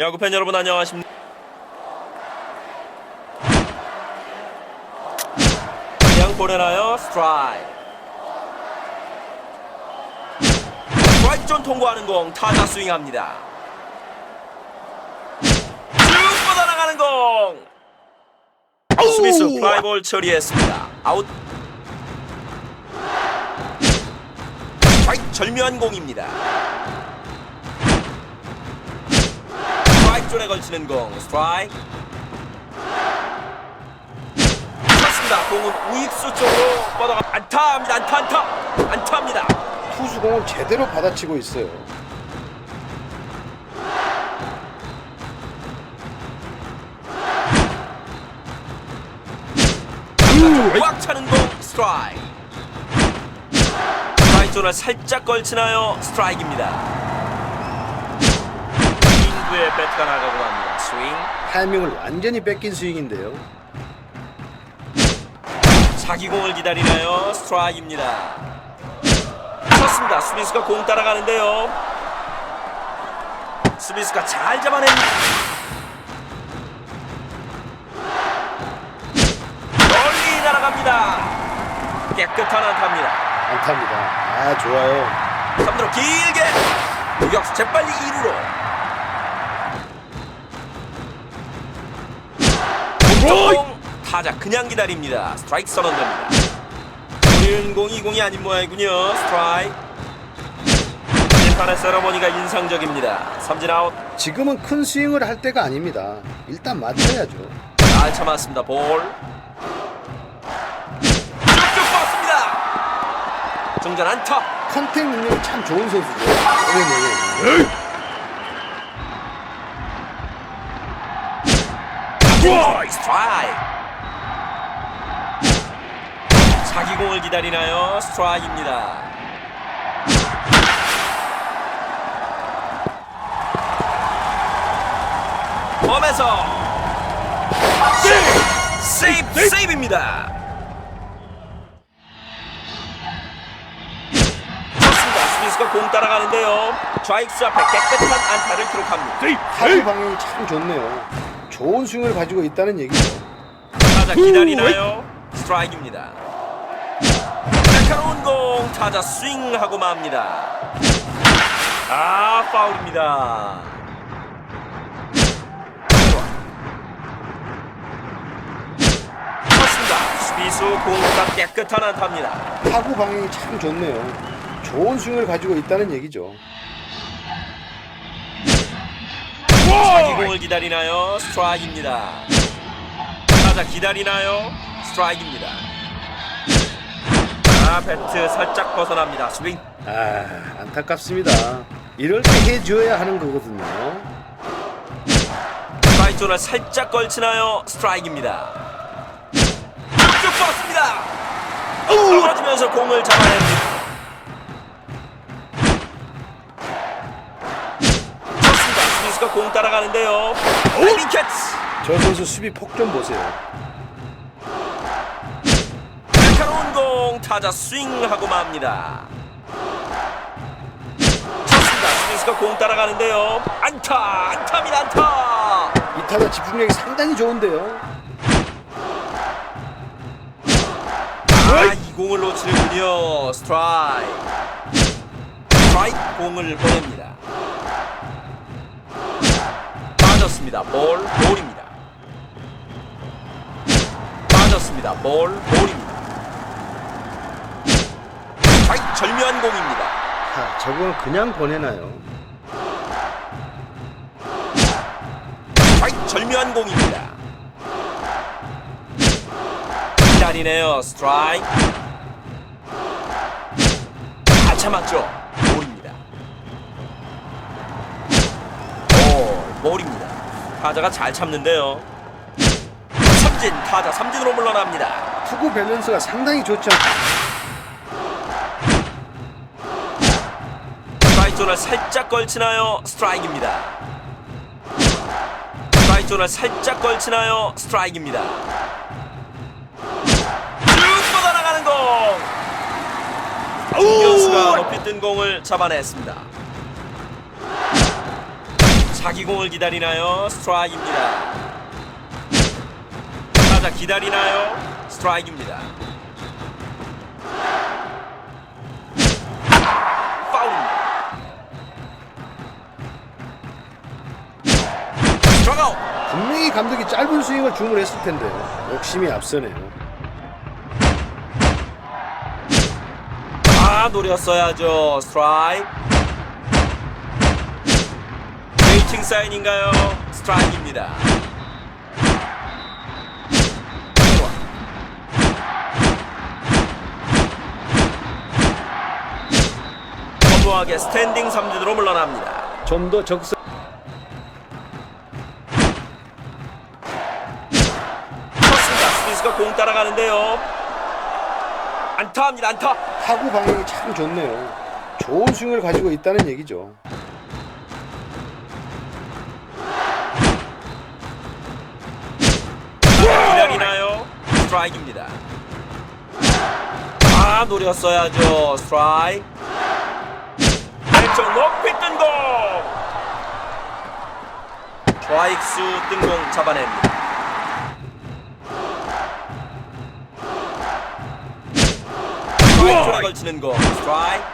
야구 팬 여러분 안녕하십니까? 그냥 보내나요? 스트라이크. 스트라이크 존 통과하는 공 타자 스윙합니다. 쭉 뻗어나가는 공. 수비수 플라이볼 처리했습니다. 아웃. 절묘한 공입니다. 존에 걸치는 공. 스트라이크. 쳤습니다. 공은 우익수 쪽으로 뻗어가 안타입니다. 안타 안타. 안타입니다. 투수 공을 제대로 받아치고 있어요. 꽉 차는 공. 스트라이크. 스트라이크 존을 살짝 걸치나요? 스트라이크입니다 인구의 배트가 나가고 맙니다 스윙 타이밍을 완전히 뺏긴 스윙인데요. 자기 공을 기다리나요? 스트라이크입니다. 쳤습니다. 수비수가 공 따라가는데요. 수비수가 잘 잡아냅니다. 멀리 날아갑니다. 깨끗한 안타입니다. 안타입니다. 아 좋아요. 3루로 길게 유격수 재빨리 2루로 공! 타자 그냥 기다립니다. 스트라이크 선언됩니다. 우리는 공이 공이 아닌 모양이군요. 스트라이크. 심판의 세러머니가 인상적입니다. 삼진 아웃. 지금은 큰 스윙을 할 때가 아닙니다. 일단 맞춰야죠. 잘 참았습니다. 볼. 쭉쭉 뻗습니다. 중전 안타 컨택 능력이 참 좋은 선수죠. 네 네 네. 스 트라이크 스트라이크 자기 공을 기다리나요? 스트라이크입니다. 몸에서 세이브 세이브 세이브입니다. 좋습니다. 수비수가 공 따라가는데요. 좌익수 앞에 깨끗한 안타를 기록합니다. 타구 방향이 참 좋네요. 좋은 스윙을 가지고 있다는 얘기죠. 타자 기다리나요? 스트라이크입니다. 날카로운 공 타자 스윙하고 맙니다. 아 파울입니다. 수비수 공보다 깨끗한 안타입니다. 타구 방향이 참 좋네요. 좋은 스윙을 가지고 있다는 얘기죠. 자기 공을 기다리나요? 스트라이크입니다. 타자 기다리나요? 스트라이크입니다. 아 배트 살짝 벗어납니다. 스윙. 아 안타깝습니다. 이럴 때 해줘야 하는 거거든요. 스트라이크 존을 살짝 걸치나요? 스트라이크입니다. 쭉쭉 뻗습니다. 떨어지면서 공을 잡아냅니다. 수비수가 공 따라가는데요. 라이빙 캐치. 저 선수 수비 폭 좀 보세요. 날카로운 공 타자 스윙하고 맙니다. 수비수가 공 따라가는데요. 안타, 안타입니다, 안타. 이 타자 집중력이 상당히 좋은데요. 아, 이 공을 놓치는군요. 스트라이크. 스트라이크 공을 보냅니다. 빠졌습니다. 볼, 볼입니다. 빠졌습니다. 볼, 볼입니다. 스트라이크 절묘한 공입니다. 하, 저걸 그냥 보내나요? 스트라이크 절묘한 공입니다. 기다리네요. 스트라이크. 다 참았죠. 볼입니다. 볼, 볼입니다. 타자가 잘 참는데요. 삼진, 타자 삼진으로 물러납니다. 투구 밸런스가 상당히 않... 스트라이크 존을 살짝 걸치나요? 스트라이크입니다. 스트라이크 존을 살짝 걸치나요? 스트라이크입니다. 쭉 뻗어나가는 공! 중견수가 높이 뜬 공을 잡아냈습니다. 자기 공을 기다리나요? 스트라이크입니다. 타자 기다리나요? 스트라이크입니다. 파울입니다. 스트라이크 분명히 감독이 짧은 스윙을 주문했을 텐데요. 욕심이 앞서네요. 아 노렸어야죠 스트라이크 웨이팅 사인인가요? 스트라이크입니다. 허무하게 스탠딩 삼진으로 물러납니다. 좀 더 적극 쳤습니다. 스미스가 공 따라가는데요. 안타합니다. 안타. 타구 방향이 참 좋네요. 좋은 스윙을 가지고 있다는 얘기죠. 스트라이크입니다. 아 노렸어야죠. 스트라이크. 왼쪽 높이 뜬 공. 좌익수 뜬 공 잡아냅니다. 스트라이크에 걸치는 공. 스트라이크.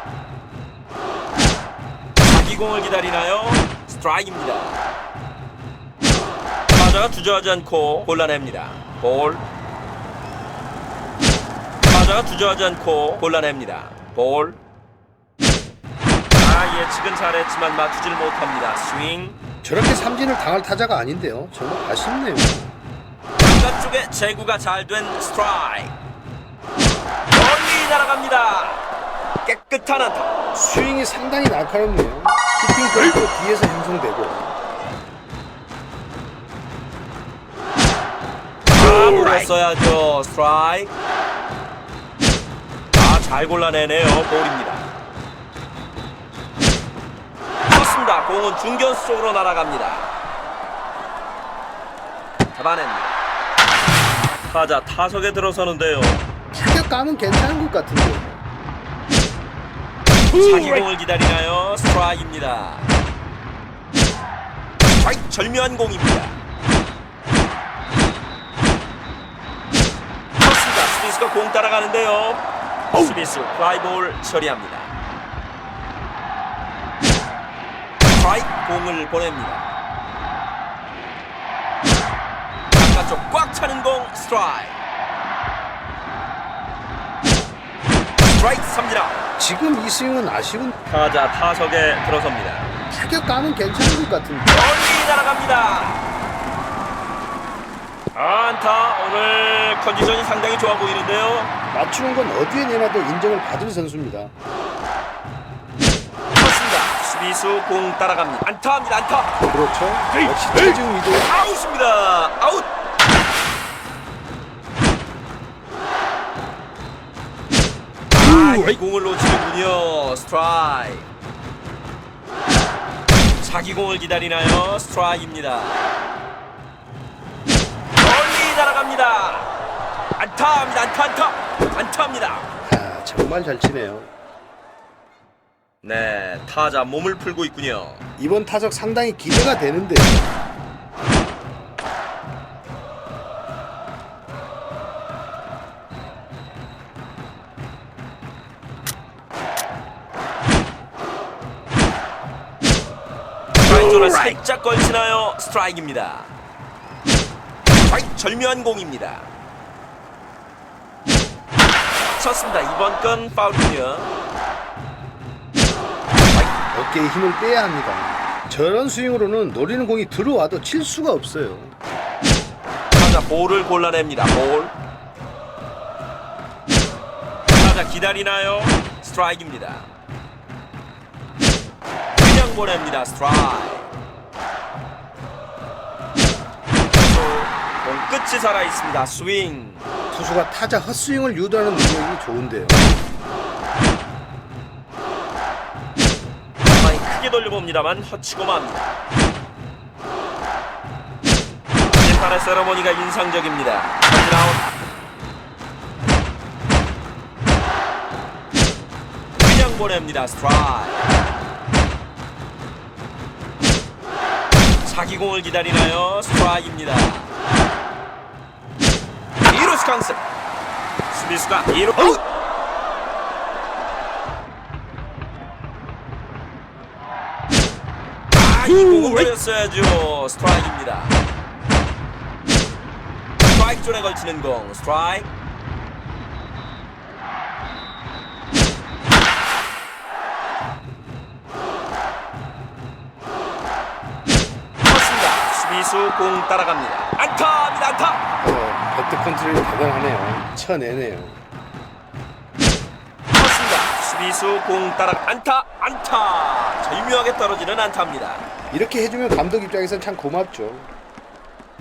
자기 공을 기다리나요? 스트라이크입니다. 주저하지 않고 골라냅니다. 볼. 타자가 주저하지 않고 골라냅니다. 볼. 아 예측은 잘했지만 맞추질 못합니다. 스윙. 저렇게 삼진을 당할 타자가 아닌데요. 정말 아쉽네요. 바깥쪽에 제구가 잘 된 스트라이크. 멀리 날아갑니다. 깨끗한 안타. 스윙이 상당히 날카롭네요. 히팅 거리도 뒤에서 형성되고 아 물었어야죠. 스트라이크. 아잘 골라내네요. 볼입니다. 맞습니다. 공은 중견수 쪽으로 날아갑니다. 잡아냅니다. 타자 타석에 들어서는데요. 타격감은 괜찮은 것 같은데. 자기 공을 기다리나요? 스트라이크입니다. 스트라이크 절묘한 공입니다. 쳤습니다. 스미스가 공 따라가는데요. 스미스 플라이볼 처리합니다. 스트라이크 공을 보냅니다. 바깥쪽 꽉 차는 공 스트라이크. 스트라이크 삼진아. 지금 이 스윙은 아쉬운 타자 타석에 들어섭니다. 타격감은 괜찮은 것 같은데. 멀리 날아갑니다. 안타 오늘 컨디션이 상당히 좋아 보이는데요. 맞추는 건 어디에 내놔도 인정을 받을 선수입니다. 쳤습니다. 수비수 공 따라갑니다. 안타합니다. 안타. 그렇죠. 역시 체중 위도 아웃입니다. 아웃. 아, 이 공을 놓치는군요. 스트라이크. 자기 공을 기다리나요? 스트라이크입니다. 멀리 날아갑니다. 안타합니다. 안타 안타. 안타합니다. 아, 정말 잘 치네요. 네, 타자 몸을 풀고 있군요. 이번 타석 상당히 기대가 되는데 스트라이크존을 살짝 걸치나요? 스트라이크입니다. 스트라이크 절묘한 공입니다. 쳤습니다. 이번 건 파울이군요. 어깨에 힘을 빼야 합니다. 저런 스윙으로는 노리는 공이 들어와도 칠 수가 없어요. 타자 볼을 골라냅니다. 볼. 타자 기다리나요? 스트라이크입니다. 그냥 보냅니다. 스트라이크. 끝이 살아 있습니다. 스윙. 투수가 타자 헛스윙을 유도하는 능력이 좋은데요. 가만히 크게 돌려봅니다만 맙니다. 심판의 세러머니가 인상적입니다. 터치아웃 그냥 보냅니다. 스트라이크. 자기 공을 기다리나요? 스트라이크입니다. 2루수 강습. 수비수가 2루 아웃. 아, 이 공을 올렸어야죠. 스트라이크입니다. 스트라이크 존에 걸치는 공. 스트라이크. 공 따라갑니다. 안타. 컨트롤이 대단하네요. 쳐내네요. 쳤습니다. 수비수 공 따라 안타. 안타. 절묘하게 떨어지는 안타입니다. 이렇게 해주면 감독 입장에선 참 고맙죠.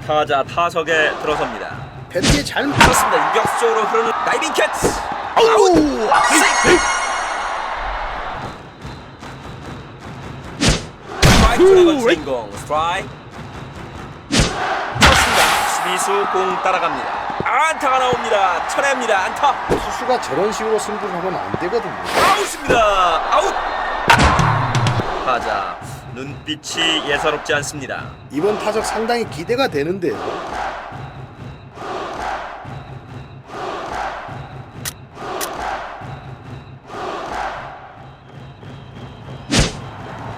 타자 타석에 들어섭니다. 배트에 잘 쳤습니다. 유격수 쪽으로 흐르는 다이빙 캐치. 아우! 스트라이크 존에 걸친 공. 스트라이크. 쳤습니다. 수비수 공 따라갑니다. 안타가 나옵니다. 쳐냅니다. 안타. 투수가 저런 식으로 승부를 하면 안 되거든요. 아웃입니다. 아웃. 타자 눈빛이 예사롭지 않습니다. 이번 타석 상당히 기대가 되는데요.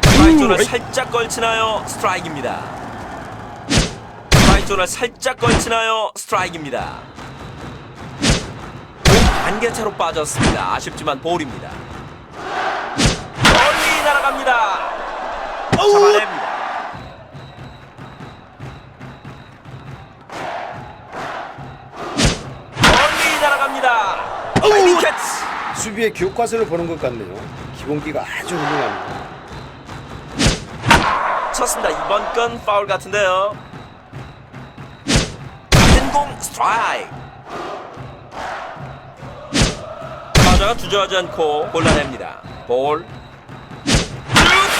스트라이크 존을 살짝 걸치나요? 스트라이크입니다. 존을 살짝 걸치나요? 스트라이크입니다. 공 반개차로 빠졌습니다. 아쉽지만 볼입니다. 멀리 날아갑니다. 잡아냅니다. 멀리 날아갑니다. 다이빙 캐치. 수비의 교과서를 보는 것 같네요. 기본기가 아주 훌륭합니다. 쳤습니다. 이번 건 파울 같은데요. 낮은 공 스트라이크. 타자가 주저하지 않고 골라냅니다. 볼. 쭉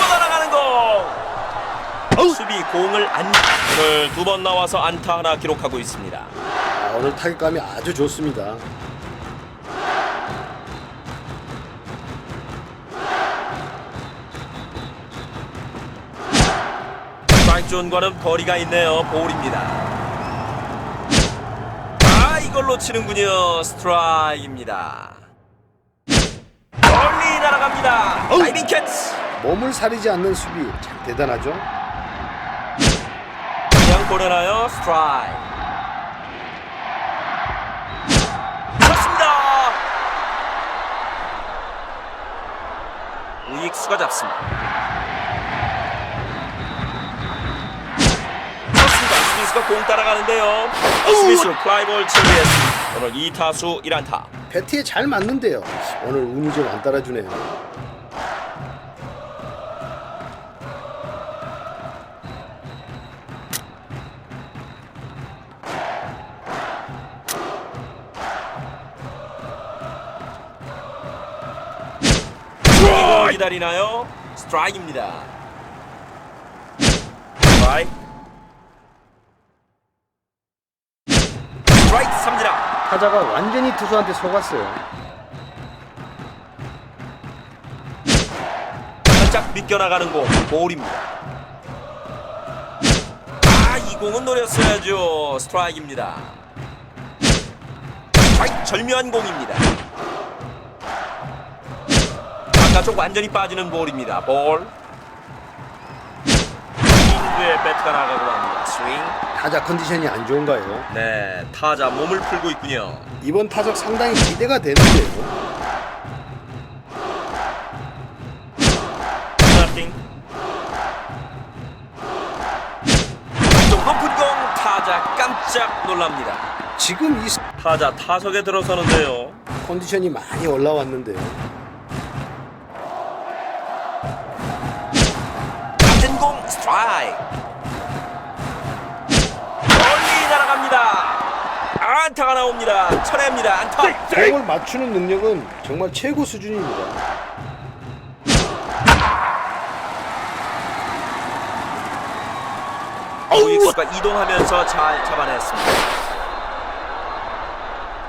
뻗어나가는 공. 수비 공을 안 오늘 두 번 나와서 안타 하나 기록하고 있습니다. 아, 오늘 타격감이 아주 좋습니다. 스트라이크 존과는 거리가 있네요. 볼입니다. 아 이걸로 치는군요. 스트라이크입니다. 멀리 날아갑니다. 다이빙 캐치. 몸을 사리지 않는 수비 참 대단하죠. 그냥 보내나요? 스트라이크. 우익수가 잡습니다. 수비수가 공 따라가는데요. 수비수 플라이볼 처리했습니다. 오늘 2타수 1안타. 배트에 잘 맞는데요. 오늘 운이 좀 안 따라주네요. 기다리나요? 스트라이크입니다. 스트라이크. 스트라이크 삼진아. 타자가 완전히 투수한테 속았어요. 살짝 비껴나가는 공 볼입니다. 아, 이 공은 노렸어야죠. 스트라이크입니다. 스트라이크 절묘한 공입니다. 바깥쪽 완전히 빠지는 볼입니다. 볼. 인구의 배트가 나가고 맙니다. 스윙. 타자 컨디션이 안 좋은가요? 네, 타자 몸을 풀고 있군요. 이번 타석 상당히 기대가 되는데요. 스타팅. 좀 높은 공 타자 깜짝 놀랍니다. 지금 이 스- 타자 타석에 들어서는데요. 컨디션이 많이 올라왔는데요. 공 스트라이크. 날아갑니다. 안타가 나옵니다. 쳐냅니다. 안타. 공을 맞추는 능력은 정말 최고 수준입니다. 우익수가 이동하면서 잘 잡아냈습니다.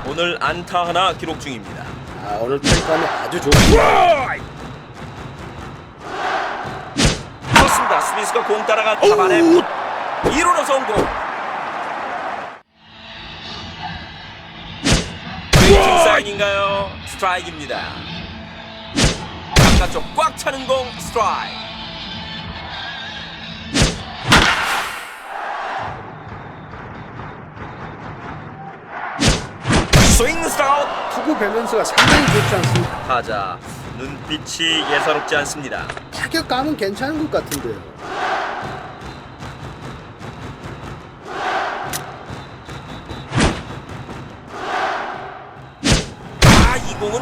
오늘 안타 하나 기록 중입니다. 아, 오늘 타격감이 아주 좋습니다. 그렇습니다. 스미스가 공 따라가 잡아내 2루로 성공 사인인가요? 스트라이크입니다 바깥쪽 꽉 차는 공 스트라이크 스윙 스타웃 투구 밸런스가 상당히 좋지 않습니까? 타자 눈빛이 예사롭지 않습니다 타격감은 괜찮은 것 같은데요.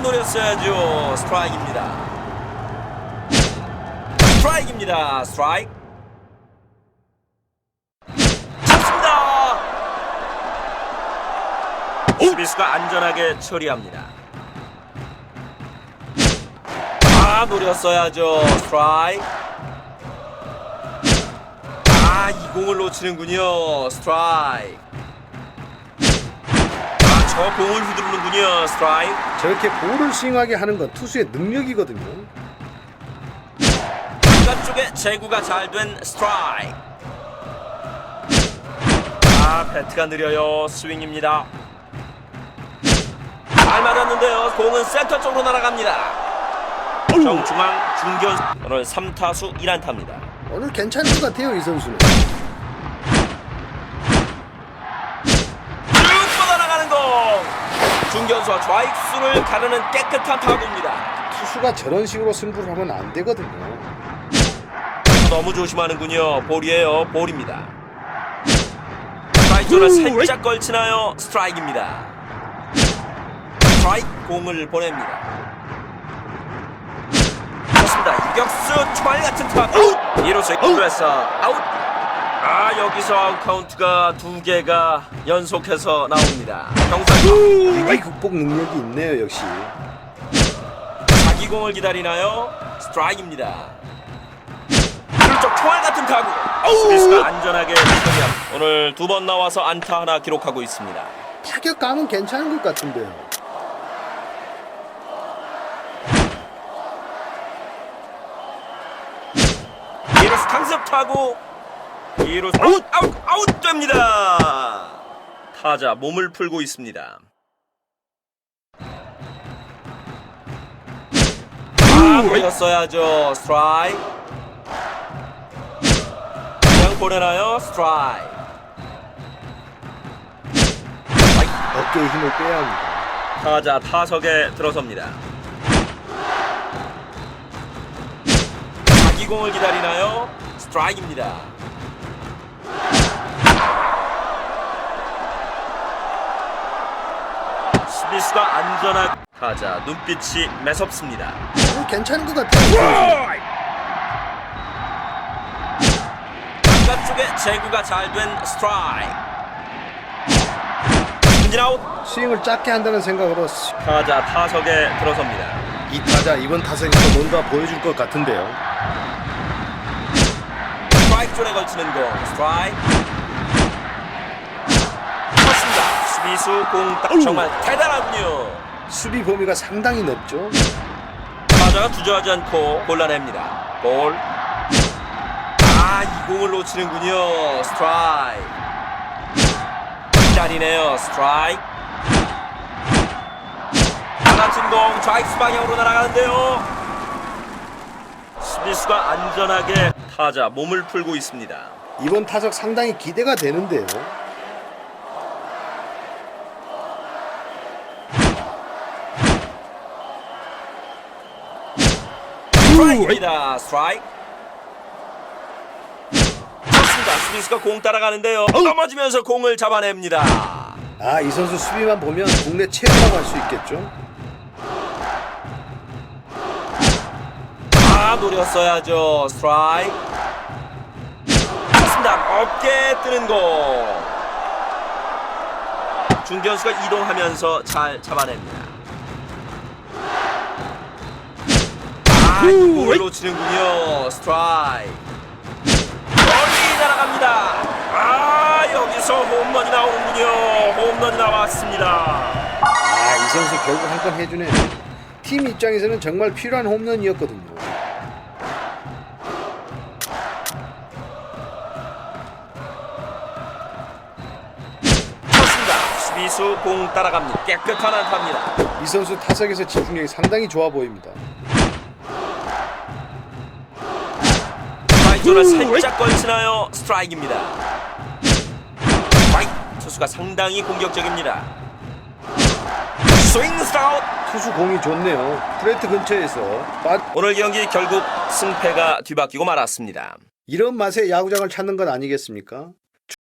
노렸어야죠. 스트라이크입니다. 스트라이크입니다. 스트라이크. 잡습니다. 수비수가 안전하게 처리합니다. 아, 노렸어야죠. 스트라이크. 아, 이 공을 놓치는군요. 스트라이크. 아, 저 공을 휘두르는군요. 스트라이크. 저렇게 볼을 스윙하게 하는 건 투수의 능력이거든요. 바깥쪽에 제구가 잘 된 스트라이크. 아, 배트가 느려요. 스윙입니다. 잘 맞았는데요. 공은 센터 쪽으로 날아갑니다. 정중앙 중견 오늘 3타수 1안타입니다. 오늘 괜찮은 것 같아요, 이 선수는. 중견수와 좌익수를 가르는 깨끗한 타구입니다. 투수가 저런 식으로 승부를 하면 안 되거든요. 너무 조심하는군요. 볼이에요. 볼입니다. 스트라이크를 살짝 걸치나요? 스트라이크입니다. 스트라이크 공을 보냅니다. 좋습니다. 유격수 초발 같은 타구. 이로써 이루에서 아웃. 아 여기서 아웃 카운트가 두 개가 연속해서 나옵니다. 경상 위기 극복 능력이 있네요, 역시. 자기 공을 기다리나요? 스트라이크입니다. 오른쪽 총알 같은 타구. 수비수가 안전하게 처리합니다. 오늘 두 번 나와서 안타 하나 기록하고 있습니다. 타격감은 괜찮은 것 같은데요. 강습 타구. 이루스 아웃 아웃 아웃 됩니다. 타자 몸을 풀고 있습니다. 아, 보였어야죠. 스트라이크. 그냥 보내나요? 스트라이크. 어깨에 힘을 빼야 합니다. 타자 타석에 들어섭니다. 자기 공을 기다리나요? 스트라이크입니다. 수비수가 안전한 타자 눈빛이 매섭습니다. 오늘 괜찮은 것 같아요, 이 선수. 바깥 쪽에 제구가 잘 된 스트라이크. 아웃. 스윙을 작게 한다는 생각으로 스- 타자 타석에 들어섭니다. 이 타자 이번 타석에서 뭔가 보여줄 것 같은데요. 스트라이크 존에 걸치는 공 스트라이크 수비수 공딱 정말 대단하군요. 수비 범위가 상당히 넓죠. 타자가 주저하지 않고 골라냅니다. 볼 아 이 공을 놓치는군요. 스트라이크. 기다리네요. 스트라이크. 나같은 공 좌익수 방향으로 날아가는데요. 수비수가 안전하게 타자 몸을 풀고 있습니다. 이번 타석 상당히 기대가 되는데요. 스트라이크입니다. 스트라이크. 좋습니다. 수비수가 공 따라가는데요. 넘어지면서 공을 잡아냅니다. 아, 이 선수 수비만 보면 국내 최고라고 할 수 있겠죠. 아 노렸어야죠. 스트라이크. 좋습니다. 어깨 뜨는 공. 중견수가 이동하면서 잘 잡아냅니다. 볼로 치는군요. 스트라이크. 멀리 날아갑니다. 아 여기서 홈런이 나오는군요. 홈런이 나왔습니다. 아, 이 선수 결국 한 건 해주네. 팀 입장에서는 정말 필요한 홈런이었거든요. 수공 따라갑니다. 깨끗한 안타입니다. 이 선수 타석에서 집중력이 상당히 좋아 보입니다. 후, 살짝 걸치나요? 스트라이크입니다. 스트라이크 투수가 상당히 공격적입니다. 스윙 스타웃 투수 공이 좋네요. 프레트 근처에서 빠... 오늘 경기 결국 승패가 뒤바뀌고 말았습니다. 이런 맛에 야구장을 찾는 건 아니겠습니까?